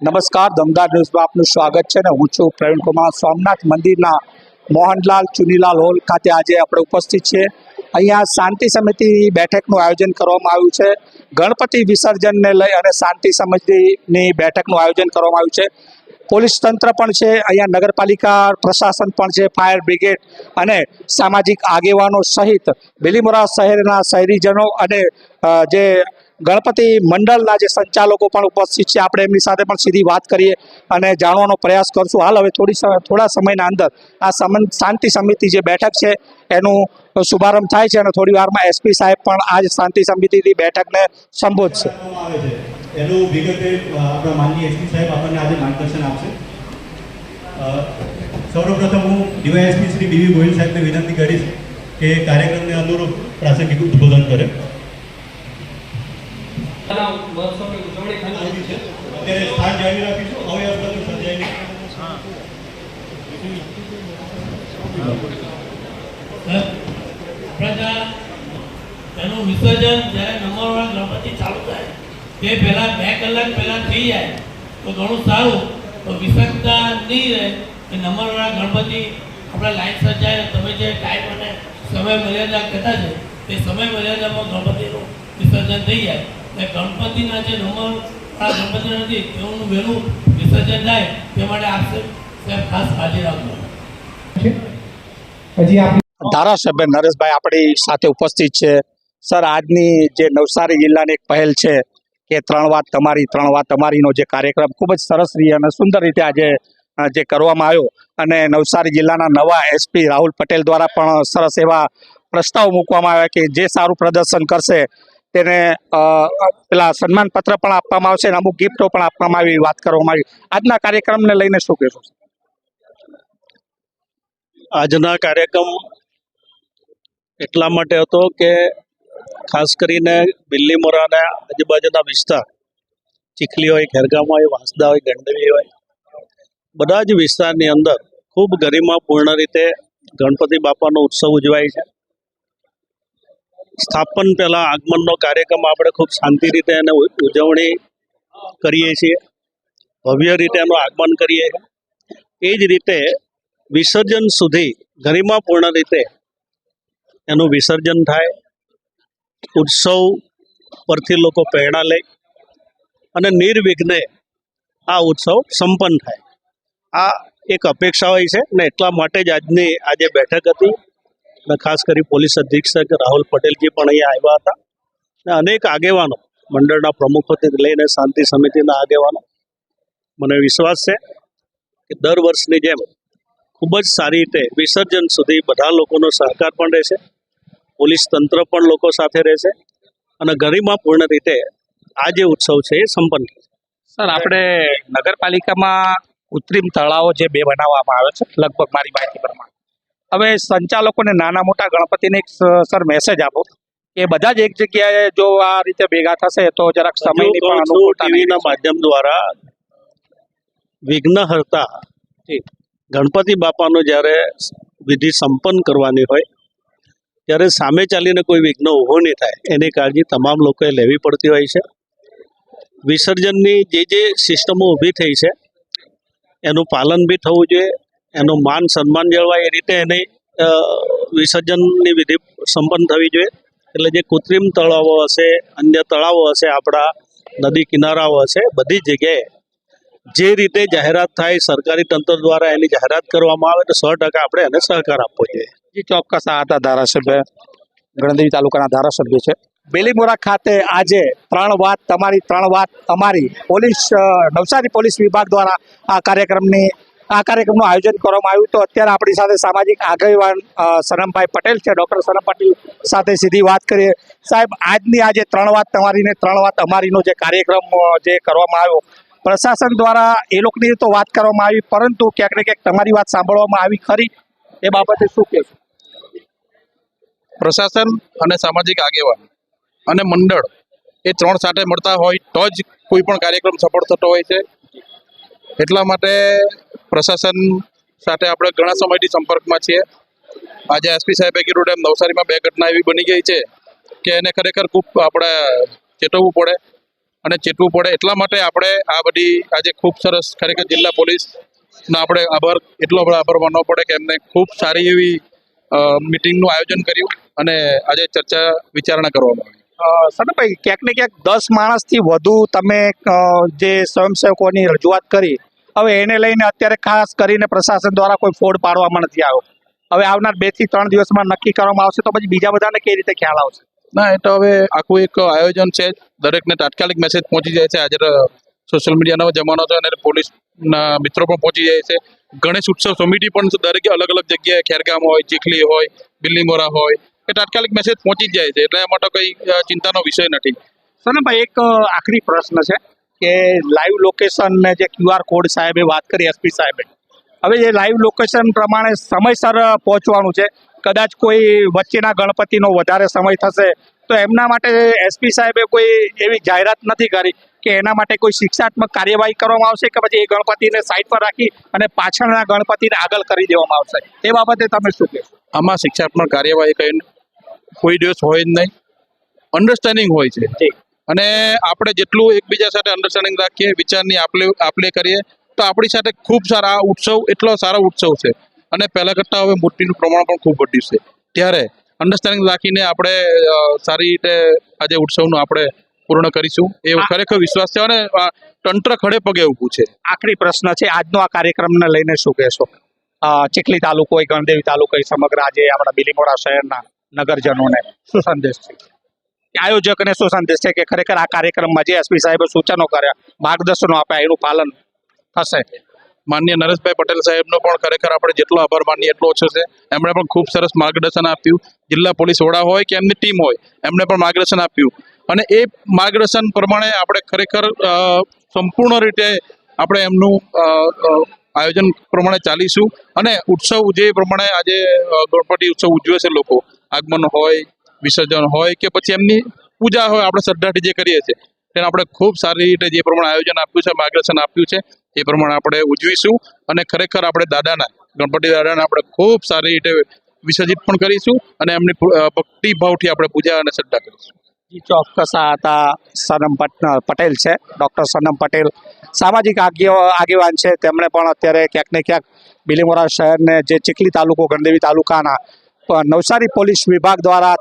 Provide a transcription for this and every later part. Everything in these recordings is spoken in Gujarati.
નમસ્કાર, દમદાર ન્યૂઝમાં આપનું સ્વાગત છે ને હું છું પ્રવીણ સોમનાથ મંદિરના મોહનલાલ ચુનીલાલ હોલ ખાતે આજે આપણે ઉપસ્થિત છીએ. અહીંયા શાંતિ સમિતિ બેઠકનું આયોજન કરવામાં આવ્યું છે. ગણપતિ વિસર્જનને લઈ અને શાંતિ સમિતિની બેઠકનું આયોજન કરવામાં આવ્યું છે. પોલીસ તંત્ર પણ છે, અહીંયા નગરપાલિકા પ્રશાસન પણ છે, ફાયર બ્રિગેડ અને સામાજિક આગેવાનો સહિત બેલીમોરા શહેરના શહેરીજનો અને જે ગણપતિ મંડળના જે સંચાલકો પણ ઉપસ્થિત છે, આપણે એમની સાથે પણ સીધી વાત કરીએ અને જાણવાનો પ્રયાસ કરશું. હાલ હવે થોડી થોડા સમયના અંદર આ શાંતિ સમિતિ જે બેઠક છે, એનું શુભારંભ થાય છે અને થોડી વારમાં એસપી સાહેબ પણ આ શાંતિ સમિતિની બેઠકને સંબોધશે. એનું હું ડીવાયએસપી શ્રી બીવી ગોહિલ સાહેબને વિનંતી કરીશ કે કાર્યક્રમને અનુરૂપ પ્રાસંગિક ઉદ્બોધન કરે. આના મહોત્સવની ઉજવણી થવાની છે. અત્યારે સ્થાન જાળવી રાખીશું. હવે આ બધું પ્રજા તેનું વિસર્જન જ્યારે નંબરવાળા ગણપતિ ચાલુ થાય તે પહેલાં બે કલાક પહેલાં થઈ જાય તો ઘણું સારું. તો વિસર્જતા નહીં રહે એ નંબરવાળા ગણપતિ આપણે લાઈન સર્જાય તમે જે ટાઈમ અને સમય મર્યાદા કહેતા છે તે સમય મર્યાદામાં ગણપતિનું વિસર્જન થઈ જાય. એટલે ગણપતિના જે નંબરવાળા ગણપતિ નથી તેઓનું વહેલું વિસર્જન થાય તે માટે આપશે સાહેબ ખાસ હાજર રાખજો. હજી આપણે ધારાસભ્ય નરેશભાઈ આપણી સાથે ઉપસ્થિત છે. સર આજની જે નવસારી જિલ્લાની એક પહેલ છે કે ત્રણ વાત તમારી ત્રણ વાત તમારીનો જે કાર્યક્રમ ખૂબ જ સરસ રીતે અને સુંદર રીતે આજે જે કરવામાં આવ્યો. અને નવસારી જિલ્લાના નવા એસપી રાહુલ પટેલ દ્વારા પણ સરસ એવા પ્રસ્તાવ મૂકવામાં આવ્યા કે જે સારું પ્રદર્શન કરશે તેને પેલા સન્માન પત્ર પણ આપવામાં આવશે અને અમુક ગિફ્ટો પણ આપવામાં આવી વાત કરવામાં આવી. આજના કાર્યક્રમને લઈને શું કહેશો? આજના કાર્યક્રમ એટલા માટે હતો કે ખાસ કરીને બિલ્લી મોરાના આજુબાજુના વિસ્તાર ચીખલી હોય, ખેરગામ હોય, વાંસદા હોય, ગંડવી હોય, બધા જ વિસ્તારની અંદર ખૂબ ગરિમાપૂર્ણ રીતે ગણપતિ બાપાનો ઉત્સવ ઉજવાય છે. સ્થાપન પહેલાં આગમનનો કાર્યક્રમ આપણે ખૂબ શાંતિ રીતે એને ઉજવણી કરીએ છીએ. ભવ્ય રીતે એનું આગમન કરીએ. છીએ એ જ રીતે વિસર્જન સુધી ગરિમાપૂર્ણ રીતે એનું વિસર્જન થાય. ઉત્સવ પરથી લોકો પ્રેરણા લે અને નિર્વિઘ્ને આ ઉત્સવ સંપન્ન થાય. આ એક અપેક્ષા હોય છે ને એટલા માટે જ આજની, આજે બેઠક હતી. અને ખાસ કરી પોલીસ અધિક્ષક રાહુલ પટેલજી પણ અહીંયા આવ્યા હતા અને અનેક આગેવાનો, મંડળના પ્રમુખોથી લઈને શાંતિ સમિતિના આગેવાનો. મને વિશ્વાસ છે કે દર વર્ષની જેમ ખૂબ જ સારી રીતે વિસર્જન સુધી બધા લોકોનો સહકાર પણ રહેશે, પોલીસ તંત્ર પણ લોકો સાથે રહેશે અને ગરિમાપૂર્ણ રીતે આ જે ઉત્સવ છે એ સંપન્ન સર, આપણે નગરપાલિકામાં કૃત્રિમ તળાવો જે બે બનાવવામાં આવે છે, લગભગ મારી માહિતી પ્રમાણે. હવે સંચાલકોને નાના મોટા ગણપતિને એક સર મેસેજ આપો કે બધા જ એક જગ્યાએ જો આ રીતે ભેગા થશે તો જરાક સમયની પણ અનુકૂળતા માધ્યમ દ્વારા વિઘ્નહર્તા. ગણપતિ બાપાનો જ્યારે વિધિ સંપન્ન કરવાની હોય ત્યારે સામે ચાલીને કોઈ વિઘ્ન ઊભો નહીં થાય. એની કાળજી તમામ લોકોએ લેવી પડતી હોય છે. વિસર્જનની જે જે સિસ્ટમો ઊભી થઈ છે એનું પાલન બી થવું જોઈએ. એનું માન સન્માન જળવાય એ રીતે એની વિસર્જનની વિધિ સંપન્ન થવી જોઈએ. એટલે જે કૃત્રિમ તળાવો હશે, અન્ય તળાવો હશે, આપણા નદી કિનારાઓ હશે, બધી જગ્યાએ જે રીતે જાહેરાત થાય સરકારી તંત્ર દ્વારા એની જાહેરાત કરવામાં આવે તો સો ટકા આપણે એને સહકાર આપવો જોઈએ. ચોક્કસ. આ હતા ધારાસભ્ય, ગણદેવી તાલુકાના ધારાસભ્ય છે. બેલીમોરા ખાતે આજે ત્રણ વાત, તમારી ત્રણ વાત, તમારી પોલીસ નવસારી પોલીસ વિભાગ દ્વારા આ કાર્યક્રમની આ કાર્યક્રમનું આયોજન કરવામાં આવ્યું. તો અત્યારે આપણી સાથે સામાજિક આગેવાન સનમભાઈ પટેલ છે. ડૉક્ટર સનમ પટેલ સાથે સીધી વાત કરીએ. સાહેબ, આજની આજે ત્રણ વાત તમારી ને ત્રણ વાત અમારીનો જે કાર્યક્રમ જે કરવામાં આવ્યો, પ્રશાસન દ્વારા એ લોકોની તો વાત કરવામાં આવી, પરંતુ ક્યાંક ને ક્યાંક તમારી વાત સાંભળવામાં આવી ખરી. એ બાબતે શું કહેશો? પ્રશાસન અને સામાજિક આગેવાન અને મંડળ એ ત્રણ સાથે મળતા હોય તો જ કોઈ પણ કાર્યક્રમ સફળ થતો હોય છે. એટલા માટે પ્રશાસન સાથે આપણે ઘણા સમયથી સંપર્કમાં છીએ. આજે એસપી સાહેબે કીધું એમ નવસારીમાં બે ઘટના એવી બની ગઈ છે કે એને ખરેખર ખૂબ આપણે ચેતવવું પડે અને ચેતવું પડે એટલા માટે આપણે આ બધી આજે ખૂબ સરસ ખરેખર જિલ્લા પોલીસનો આપણે આભાર, એટલો આપણે આભાર માનવો પડે કે એમને ખૂબ સારી એવી મિટિંગનું આયોજન કર્યું અને આજે ચર્ચા વિચારણા કરવામાં આવી. સનભાઈ ક્યાંક ને ક્યાંક દસ માણસથી વધુ તમે જે સ્વયંસેવકોની રજૂઆત કરી હવે એને લઈને અત્યારે ખાસ કરીને પ્રશાસન દ્વારા કોઈ ફોડ પાડવામાં નથી આવ્યો. હવે આવનાર બેથી ત્રણ દિવસમાં નક્કી કરવામાં આવશે તો પછી બીજા બધાને કઈ રીતે ખ્યાલ આવશે? ના એ તો હવે આખું એક આયોજન છે. દરેકને તાત્કાલિક મેસેજ પહોંચી જાય છે. આજે સોશિયલ મીડિયાનો જમાનો છે અને પોલીસના મિત્રો પણ પહોંચી જાય છે. ગણેશ ઉત્સવ સમિતિ પણ દરેકે અલગ અલગ જગ્યાએ ખેરગામ હોય ચીખલી હોય બિલ્લીમોરા હોય એ તાત્કાલિક મેસેજ પહોંચી જાય છે. એટલે એમાં તો કંઈ ચિંતાનો વિષય નથી. સનભાઈ એક આખરી પ્રશ્ન છે. કે લાઈવ લોકેશન ને જે ક્યુઆર કોડ સાહેબે વાત કરી એસપી સાહેબે. હવે એ લાઈવ લોકેશન પ્રમાણે સમયસર પહોંચવાનું છે. કદાચ કોઈ વચ્ચેના ગણપતિનો વધારે સમય થશે તો એમના માટે એસપી સાહેબે કોઈ એવી જાહેરાત નથી કરી કે એના માટે કોઈ શિક્ષાત્મક કાર્યવાહી કરવામાં આવશે કે પછી એ ગણપતિને સાઈડ પર રાખી અને પાછળના ગણપતિને આગળ કરી દેવામાં આવશે. એ બાબતે તમે શું કહેશો? આમાં શિક્ષાત્મક કાર્યવાહી કઈ કોઈ દિવસ હોય જ નહીં. અન્ડરસ્ટેન્ડિંગ હોય છે. જી. અને આપણે જેટલું એકબીજા સાથે અન્ડરસ્ટેન્ડિંગ રાખીએ વિચારની આપલે આપલે કરીએ તો આપણી સાથે ખૂબ સારા આ ઉત્સવ એટલો સારો ઉત્સવ છે. અને પહેલાં કરતાં હવે મૂર્તિનું પ્રમાણ પણ ખૂબ વધ્યું છે. ત્યારે અન્ડરસ્ટેન્ડિંગ રાખીને આપણે સારી રીતે આજે ઉત્સવનું આપણે પૂર્ણ કરીશું. એ ખરેખર વિશ્વાસ છે અને તંત્ર ખડે પગે ઊભું છે. આખરી પ્રશ્ન છે આજનો આ કાર્યક્રમને લઈને શું કહેશો? ચીખલી તાલુકો ગણદેવી તાલુકો સમગ્ર આજે આપણા બિલીમોડા શહેરના નગરજનોને શું સંદેશ છે. આયોજકને શું સંદેશ છે કે ખરેખર આ કાર્યક્રમમાં જે એસપી સાહેબે સૂચનો કર્યા, માર્ગદર્શનો આપ્યા, એનું પાલન થશે. માન્ય નરેશભાઈ પટેલ સાહેબનો પણ ખરેખર આપણે જેટલો આભાર માનીએ એટલો ઓછો છે. એમણે પણ ખૂબ સરસ માર્ગદર્શન આપ્યું. જિલ્લા પોલીસ વડા હોય કે એમની ટીમ હોય, એમણે પણ માર્ગદર્શન આપ્યું. અને એ માર્ગદર્શન પ્રમાણે આપણે ખરેખર સંપૂર્ણ રીતે આપણે એમનું આયોજન પ્રમાણે ચાલીશું. અને ઉત્સવ જે પ્રમાણે આજે ગણપતિ ઉત્સવ ઉજવે છે લોકો. આગમન હોય વિસર્જન હોય કે પછી એમની પૂજા હોય, આપણે શ્રદ્ધાથી જે કરીએ છીએ, તેને આપણે ખૂબ સારી રીતે જે પ્રમાણે આયોજન આપ્યું છે, માર્ગદર્શન આપ્યું છે, એ પ્રમાણે આપણે ઉજવીશું અને ખરેખર આપણે દાદાના, ગણપતિ દાદાના આપણે ખૂબ સારી રીતે વિસર્જિત પણ કરીશું અને એમની ભક્તિભાવથી આપણે પૂજા અને શ્રદ્ધા કરીશું. ચોક્કસ આ હતા સનમ પટ- પટેલ છે, ડૉક્ટર સનમ પટેલ. સામાજિક આગેવા- આગેવાન છે, તેમણે પણ અત્યારે ક્યાંક ને ક્યાંક બિલીમોરા શહેરને જે ચીખલી તાલુકો, ગણદેવી તાલુકાના નવસારી પોલીસ વિભાગ દ્વારા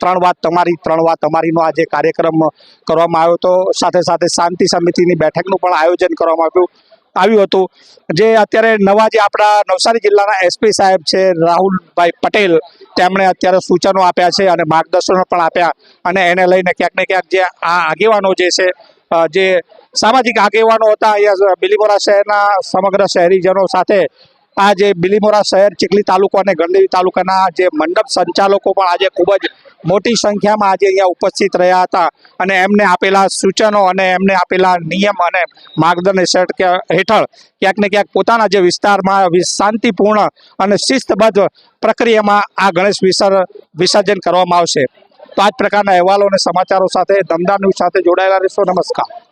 ત્રણ વાત તમારી, ત્રણ વાત અમારીનો આ જે કાર્યક્રમ કરવામાં આવ્યો હતો. સાથે સાથે શાંતિ સમિતિની બેઠકનું પણ આયોજન કરવામાં આવ્યું આવ્યું હતું. જે અત્યારે નવા જે આપણા નવસારી જિલ્લાના એસપી સાહેબ છે, રાહુલભાઈ પટેલ, તેમણે અત્યારે સૂચનો આપ્યા છે અને માર્ગદર્શનો પણ આપ્યા અને એને લઈને ક્યાંક ને ક્યાંક જે આ આગેવાનો જે છે જે સામાજિક આગેવાનો હતા, અહીંયા બિલીમોરા શહેરના સમગ્ર શહેરીજનો સાથે આ જે બિલીમોરા શહેર ચીખલી તાલુકો અને ગણદેવી તાલુકાના જે મંડપ સંચાલકો પણ આજે ખૂબ જ મોટી સંખ્યામાં આજે અહીંયા ઉપસ્થિત રહ્યા હતા અને એમને આપેલા સૂચનો અને એમને આપેલા નિયમ અને માર્ગદર્શન હેઠળ ક્યાંક ને ક્યાંક પોતાના જે વિસ્તારમાં શાંતિપૂર્ણ અને શિસ્તબદ્ધ પ્રક્રિયામાં આ ગણેશ વિસર્ વિસર્જન કરવામાં આવશે. તો આ જ પ્રકારના અહેવાલો અને સમાચારો સાથે દમદાર ન્યૂઝ સાથે જોડાયેલા રહેશો. નમસ્કાર.